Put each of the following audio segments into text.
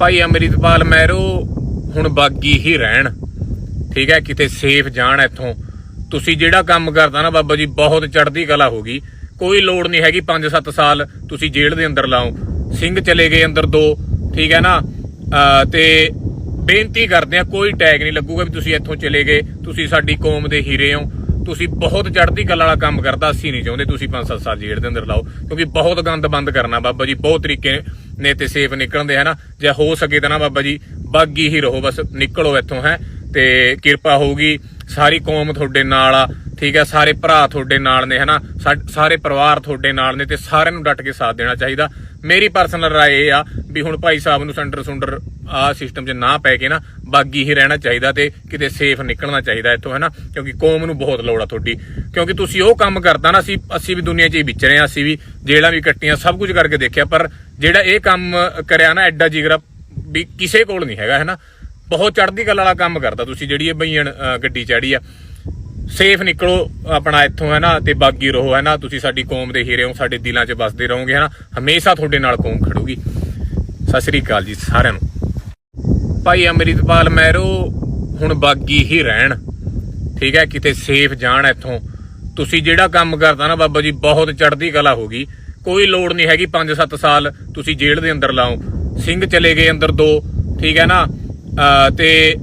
ਭਾਈ ਅਮਰਿਤਪਾਲ ਮਹਿਰੋ, ਹੁਣ ਬਾਗੀ ਹੀ ਰਹਿਣ। ਠੀਕ ਹੈ, ਕਿਤੇ ਸੇਫ ਜਾਣ ਇੱਥੋਂ। ਤੁਸੀਂ ਜਿਹੜਾ ਕੰਮ ਕਰਦਾ ਨਾ ਬਾਬਾ ਜੀ, ਬਹੁਤ ਚੜ੍ਹਦੀ ਕਲਾ ਹੋ ਗਈ। ਕੋਈ ਲੋੜ ਨਹੀਂ ਹੈਗੀ 5-7 ਸਾਲ ਤੁਸੀਂ ਜੇਲ੍ਹ ਦੇ ਅੰਦਰ ਲਾਓ। ਸਿੰਘ ਚਲੇ ਗਏ ਅੰਦਰ ਦੋ, ਠੀਕ ਹੈ ਨਾ? ਅਹ, ਤੇ ਬੇਨਤੀ ਕਰਦੇ ਆ ਕੋਈ ਟੈਗ ਨਹੀਂ ਲੱਗੂਗਾ ਵੀ ਤੁਸੀਂ ਇੱਥੋਂ ਚਲੇ ਗਏ। ਤੁਸੀਂ ਸਾਡੀ ਕੌਮ ਦੇ ਹੀਰੇ ਹੋ। ਤੁਸੀਂ ਬਹੁਤ ਚੜ੍ਹਦੀ ਕਲਾ ਵਾਲਾ ਕੰਮ ਕਰਦਾ, ਅਸੀਂ ਨਹੀਂ ਚਾਹੁੰਦੇ ਤੁਸੀਂ 5-7 ਸਾਲ ਜੇਲ੍ਹ ਦੇ ਅੰਦਰ ਲਾਓ। ਕਿਉਂਕਿ ਬਹੁਤ ਗੰਦ ਬੰਦ ਕਰਨਾ ਬਾਬਾ ਜੀ, ਬਹੁਤ ਤਰੀਕੇ ਨੇ। ਤੇ ਸੇਫ ਨਿਕਲਣ ਦੇ ਹੈ ਨਾ ਜੇ ਹੋ ਸਕੇ ਤਾਂ ਨਾ ਬਾਬਾ ਜੀ, ਬਾਗੀ ਹੀ ਰਹੋ, ਬਸ ਨਿਕਲੋ ਇੱਥੋਂ, ਹੈ? ਤੇ ਕਿਰਪਾ ਹੋਊਗੀ, ਸਾਰੀ ਕੌਮ ਤੁਹਾਡੇ ਨਾਲ ਆ, ਠੀਕ ਹੈ ਸਾਰੇ ਭਰਾ ਤੁਹਾਡੇ ਨਾਲ ਨੇ, ਹਨਾ? ਸਾ- ਸਾਰੇ ਪਰਿਵਾਰ ਤੁਹਾਡੇ ਨਾਲ ਨੇ ਤੇ ਸਾਰਿਆਂ ਨੂੰ ਡਟ ਕੇ ਸਾਥ ਦੇਣਾ ਚਾਹੀਦਾ। ਮੇਰੀ ਪਰਸਨਲ ਰਾਏ ਇਹ ਆ ਵੀ ਹੁਣ ਭਾਈ ਸਾਹਿਬ ਨੂੰ ਸੈਂਟਰ ਸੁੰਡਰ ਆ ਸਿਸਟਮ 'ਚ ਨਾ ਪੈ ਕੇ ਨਾ ਬਾਗੀ ਹੀ ਰਹਿਣਾ ਚਾਹੀਦਾ ਤੇ ਕਿਤੇ ਸੇਫ ਨਿਕਲਣਾ ਚਾਹੀਦਾ ਇੱਥੋਂ, ਹਨਾ? ਕਿਉਂਕਿ ਕੌਮ ਨੂੰ ਬਹੁਤ ਲੋੜ ਆ ਤੁਹਾਡੀ। ਕਿਉਂਕਿ ਤੁਸੀਂ ਉਹ ਕੰਮ ਕਰਦਾ ਨਾ, ਅਸੀਂ ਅਸੀਂ ਵੀ ਦੁਨੀਆ 'ਚ ਹੀ ਵਿਚ ਰਹੇ ਆ, ਅਸੀਂ ਵੀ ਜੇਲ੍ਹਾਂ ਵੀ ਕੱਟੀਆਂ, ਸਭ ਕੁਝ ਕਰਕੇ ਦੇਖਿਆ, ਪਰ ਜਿਹੜਾ ਇਹ ਕੰਮ ਕਰਿਆ ਨਾ ਐਡਾ ਜਿਗਰਾ ਵੀ ਕਿਸੇ ਕੋਲ ਨਹੀਂ ਹੈਗਾ, ਹਨਾ? ਬਹੁਤ ਚੜ੍ਹਦੀ ਕਲਾ ਵਾਲਾ ਕੰਮ ਕਰਦਾ ਤੁਸੀਂ, ਜਿਹੜੀ ਇਹ ਬਈਣ ਗੱਡੀ ਚੜੀ ਆ। ਸੇਫ ਨਿਕਲੋ ਆਪਣਾ ਇੱਥੋਂ ਹੈ ਨਾ ਤੇ ਬਾਗੀ ਰਹੋ ਹੈ ਨਾ ਤੁਸੀਂ ਸਾਡੀ ਕੌਮ ਦੇ ਹੀਰੇ ਹੋ, ਸਾਡੇ ਦਿਲਾਂ 'ਚ ਵੱਸਦੇ ਰਹੋਗੇ ਹੈ ਨਾ ਹਮੇਸ਼ਾ ਤੁਹਾਡੇ ਨਾਲ ਕੌਮ ਖੜੂਗੀ। ਸਤਿ ਸ੍ਰੀ ਅਕਾਲ ਜੀ ਸਾਰਿਆਂ ਨੂੰ। ਭਾਈ ਅਮਰਿਤਪਾਲ ਮੈਰੋ ਹੁਣ ਬਾਗੀ ਹੀ ਰਹਿਣ। ਠੀਕ ਹੈ, ਕਿਤੇ ਸੇਫ ਜਾਣ ਇੱਥੋਂ। ਤੁਸੀਂ ਜਿਹੜਾ ਕੰਮ ਕਰਦਾ ਨਾ ਬਾਬਾ ਜੀ, ਬਹੁਤ ਚੜ੍ਹਦੀ ਕਲਾ ਹੋ ਗਈ। ਕੋਈ ਲੋੜ ਨਹੀਂ ਹੈਗੀ 5-7 ਸਾਲ ਤੁਸੀਂ ਜੇਲ੍ਹ ਦੇ ਅੰਦਰ ਲਾਓ। ਸਿੰਘ ਚਲੇ ਗਏ ਅੰਦਰ ਦੋ, ਠੀਕ ਹੈ ਨਾ? ਅਹ ਤੇ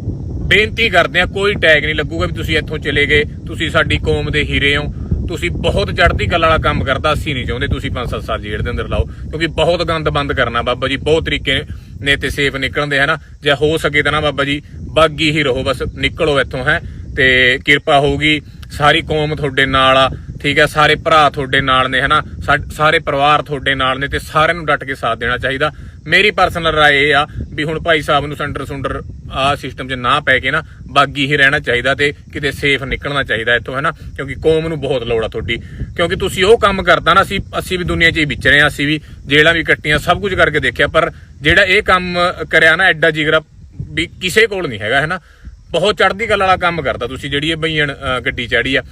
ਬੇਨਤੀ ਕਰਦੇ ਆ ਕੋਈ ਟੈਗ ਨਹੀਂ ਲੱਗੂਗਾ ਵੀ ਤੁਸੀਂ ਇੱਥੋਂ ਚਲੇ ਗਏ, ਤੁਸੀਂ ਸਾਡੀ ਕੌਮ ਦੇ ਹੀਰੇ ਹੋ। ਤੁਸੀਂ ਬਹੁਤ ਚੜ੍ਹਦੀ ਕਲਾ ਵਾਲਾ ਕੰਮ ਕਰਦਾ, ਅਸੀਂ ਨਹੀਂ ਚਾਹੁੰਦੇ ਤੁਸੀਂ 5-7 ਸਾਲ ਜੇਲ੍ਹ ਦੇ ਅੰਦਰ ਲਾਓ, ਕਿਉਂਕਿ ਬਹੁਤ ਗੰਦ ਬੰਦ ਕਰਨਾ ਬਾਬਾ ਜੀ, ਬਹੁਤ ਤਰੀਕੇ ਨੇ ਤੇ ਸੇਫ ਨਿਕਲਣ ਦੇ ਹੈ ਨਾ? ਜੇ ਹੋ ਸਕੇ ਤਾਂ ਨਾ ਬਾਬਾ ਜੀ, ਬਾਗੀ ਹੀ ਰਹੋ, ਬਸ ਨਿਕਲੋ ਇੱਥੋਂ, ਹੈ? ਤੇ ਕਿਰਪਾ ਹੋਊਗੀ, ਸਾਰੀ ਕੌਮ ਤੁਹਾਡੇ ਨਾਲ ਆ ਠੀਕ ਹੈ, ਸਾਰੇ ਭਰਾ ਤੁਹਾਡੇ ਨਾਲ ਨੇ, ਹਨਾ? ਸਾ- ਸਾਰੇ ਪਰਿਵਾਰ ਤੁਹਾਡੇ ਨਾਲ ਨੇ ਤੇ ਸਾਰਿਆਂ ਨੂੰ ਡਟ ਕੇ ਸਾਥ ਦੇਣਾ ਚਾਹੀਦਾ। ਮੇਰੀ ਪਰਸਨਲ ਰਾਏ ਇਹ ਆ ਵੀ ਹੁਣ ਭਾਈ ਸਾਹਿਬ ਨੂੰ ਸੈਂਟਰ ਸੁੰਡਰ ਆ ਸਿਸਟਮ 'ਚ ਨਾ ਪੈ ਕੇ ਨਾ ਬਾਗੀ ਹੀ ਰਹਿਣਾ ਚਾਹੀਦਾ ਤੇ ਕਿਤੇ ਸੇਫ ਨਿਕਲਣਾ ਚਾਹੀਦਾ ਇੱਥੋਂ, ਹਨਾ? ਕਿਉਂਕਿ ਕੌਮ ਨੂੰ ਬਹੁਤ ਲੋੜ ਆ ਤੁਹਾਡੀ। ਕਿਉਂਕਿ ਤੁਸੀਂ ਉਹ ਕੰਮ ਕਰਦਾ ਨਾ, ਅਸੀਂ ਅਸੀਂ ਵੀ ਦੁਨੀਆ 'ਚ ਹੀ ਵਿਚ ਰਹੇ ਆ ਅਸੀਂ ਵੀ ਜੇਲ੍ਹਾਂ ਵੀ ਕੱਟੀਆਂ, ਸਭ ਕੁਝ ਕਰਕੇ ਦੇਖਿਆ, ਪਰ ਜਿਹੜਾ ਇਹ ਕੰਮ ਕਰਿਆ ਨਾ ਐਡਾ ਜਿਗਰਾ ਵੀ ਕਿਸੇ ਕੋਲ ਨਹੀਂ ਹੈਗਾ, ਹਨਾ? ਬਹੁਤ ਚੜ੍ਹਦੀ ਕਲਾ ਵਾਲਾ ਕੰਮ ਕਰਦਾ ਤੁਸੀਂ, ਜਿਹੜੀ ਇਹ ਬਈਣ ਗੱਡੀ ਚੜੀ ਆ।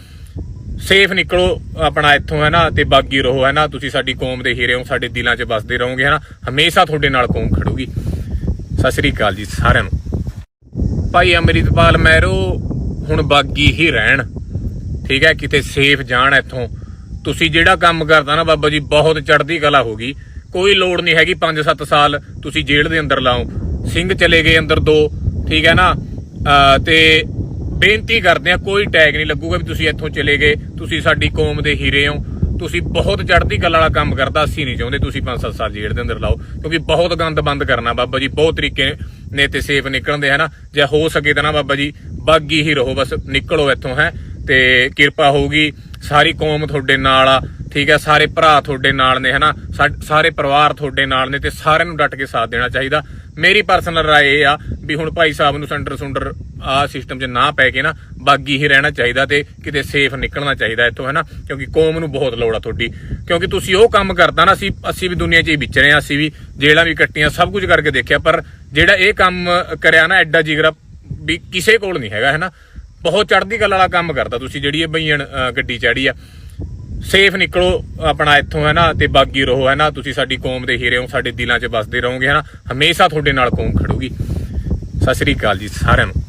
ਸੇਫ ਨਿਕਲੋ ਆਪਣਾ ਇੱਥੋਂ, ਹੈ ਨਾ, ਤੇ ਬਾਗੀ ਰਹੋ, ਹੈ ਨਾ, ਤੁਸੀਂ ਸਾਡੀ ਕੌਮ ਦੇ ਹੀਰੇ ਹੋ, ਸਾਡੇ ਦਿਲਾਂ 'ਚ ਵੱਸਦੇ ਰਹੋਗੇ, ਹੈ ਨਾ, ਹਮੇਸ਼ਾ ਤੁਹਾਡੇ ਨਾਲ ਕੌਮ ਖੜੂਗੀ। ਸਤਿ ਸ੍ਰੀ ਅਕਾਲ ਜੀ ਸਾਰਿਆਂ ਨੂੰ। ਭਾਈ ਅਮਰਿਤਪਾਲ ਮਹਿਰੋ, ਹੁਣ ਬਾਗੀ ਹੀ ਰਹਿਣ। ਠੀਕ ਹੈ, ਕਿਤੇ ਸੇਫ ਜਾਣ ਇੱਥੋਂ। ਤੁਸੀਂ ਜਿਹੜਾ ਕੰਮ ਕਰਦਾ ਨਾ ਬਾਬਾ ਜੀ, ਬਹੁਤ ਚੜ੍ਹਦੀ ਕਲਾ ਹੋ ਗਈ। ਕੋਈ ਲੋੜ ਨਹੀਂ ਹੈਗੀ 5-7 ਸਾਲ ਤੁਸੀਂ ਜੇਲ੍ਹ ਦੇ ਅੰਦਰ ਲਾਓ। ਸਿੰਘ ਚਲੇ ਗਏ ਅੰਦਰ ਦੋ, ਠੀਕ ਹੈ ਨਾ, ਅਹ, ਤੇ ਬੇਨਤੀ ਕਰਦੇ ਆ, ਕੋਈ ਟੈਗ ਨਹੀਂ ਲੱਗੂਗਾ ਵੀ ਤੁਸੀਂ ਇੱਥੋਂ ਚਲੇ ਗਏ, ਤੁਸੀਂ ਸਾਡੀ ਕੌਮ ਦੇ ਹੀਰੇ ਹੋ। ਤੁਸੀਂ ਬਹੁਤ ਚੜ੍ਹਦੀ ਕਲਾ ਵਾਲਾ ਕੰਮ ਕਰਦਾ, ਅਸੀਂ ਨਹੀਂ ਚਾਹੁੰਦੇ ਤੁਸੀਂ 5-7 ਸਾਲ ਜੇਲ੍ਹ ਦੇ ਅੰਦਰ ਲਾਓ, ਕਿਉਂਕਿ ਬਹੁਤ ਗੰਦ ਬੰਦ ਕਰਨਾ ਬਾਬਾ ਜੀ, ਬਹੁਤ ਤਰੀਕੇ ਨੇ ਤੇ ਸੇਫ ਨਿਕਲਣ ਦੇ ਹੈ ਨਾ? ਜੇ ਹੋ ਸਕੇ ਤਾਂ ਨਾ ਬਾਬਾ ਜੀ, ਬਾਗੀ ਹੀ ਰਹੋ, ਬਸ ਨਿਕਲੋ ਇੱਥੋਂ, ਹੈ? ਤੇ ਕਿਰਪਾ ਹੋਊਗੀ, ਸਾਰੀ ਕੌਮ ਤੁਹਾਡੇ ਨਾਲ ਆ, ਠੀਕ ਹੈ? ਸਾਰੇ ਭਰਾ ਤੁਹਾਡੇ ਨਾਲ ਨੇ ਹਨਾ ਸਾ- ਸਾਰੇ ਪਰਿਵਾਰ ਤੁਹਾਡੇ ਨਾਲ ਨੇ ਤੇ ਸਾਰਿਆਂ ਨੂੰ ਡਟ ਕੇ ਸਾਥ ਦੇਣਾ ਚਾਹੀਦਾ। ਮੇਰੀ ਪਰਸਨਲ ਰਾਏ ਇਹ ਆ ਵੀ ਹੁਣ ਭਾਈ ਸਾਹਿਬ ਨੂੰ ਸੈਂਟਰ ਸੁੰਡਰ ਆ ਸਿਸਟਮ 'ਚ ਨਾ ਪੈ ਕੇ ਨਾ ਬਾਗੀ ਹੀ ਰਹਿਣਾ ਚਾਹੀਦਾ ਤੇ ਕਿਤੇ ਸੇਫ ਨਿਕਲਣਾ ਚਾਹੀਦਾ ਇੱਥੋਂ, ਹੈ ਨਾ? ਕਿਉਂਕਿ ਕੌਮ ਨੂੰ ਬਹੁਤ ਲੋੜ ਆ ਤੁਹਾਡੀ। ਕਿਉਂਕਿ ਤੁਸੀਂ ਉਹ ਕੰਮ ਕਰਦਾ ਨਾ, ਅਸੀਂ ਅਸੀਂ ਵੀ ਦੁਨੀਆ 'ਚ ਹੀ ਵਿਚ ਰਹੇ ਆ ਅਸੀਂ ਵੀ ਜੇਲ੍ਹਾਂ ਵੀ ਕੱਟੀਆਂ, ਸਭ ਕੁਝ ਕਰਕੇ ਦੇਖਿਆ, ਪਰ ਜਿਹੜਾ ਇਹ ਕੰਮ ਕਰਿਆ ਨਾ ਐਡਾ ਜਿਗਰਾ ਵੀ ਕਿਸੇ ਕੋਲ ਨਹੀਂ ਹੈਗਾ, ਹੈ ਨਾ? ਬਹੁਤ ਚੜ੍ਹਦੀ ਕਲਾ ਵਾਲਾ ਕੰਮ ਕਰਦਾ ਤੁਸੀਂ, ਜਿਹੜੀ ਇਹ ਬਈਣ ਗੱਡੀ ਚੜੀ ਆ। ਸੇਫ ਨਿਕਲੋ, ਆਪਣਾ ਇੱਥੋਂ ਹੈ ਨਾ, ਤੇ ਬਾਗੀ ਰਹੋ, ਹੈ ਨਾ, ਤੁਸੀਂ ਸਾਡੀ ਕੌਮ ਦੇ ਹੀਰੇ ਹੋ, ਸਾਡੇ ਦਿਲਾਂ 'ਚ ਵਸਦੇ ਰਹੋਗੇ, ਹੈ ਨਾ, ਹਮੇਸ਼ਾ ਤੁਹਾਡੇ ਨਾਲ ਕੌਮ ਖੜੂਗੀ। ਸਤਿ ਸ੍ਰੀ ਅਕਾਲ ਜੀ ਸਾਰਿਆਂ ਨੂੰ।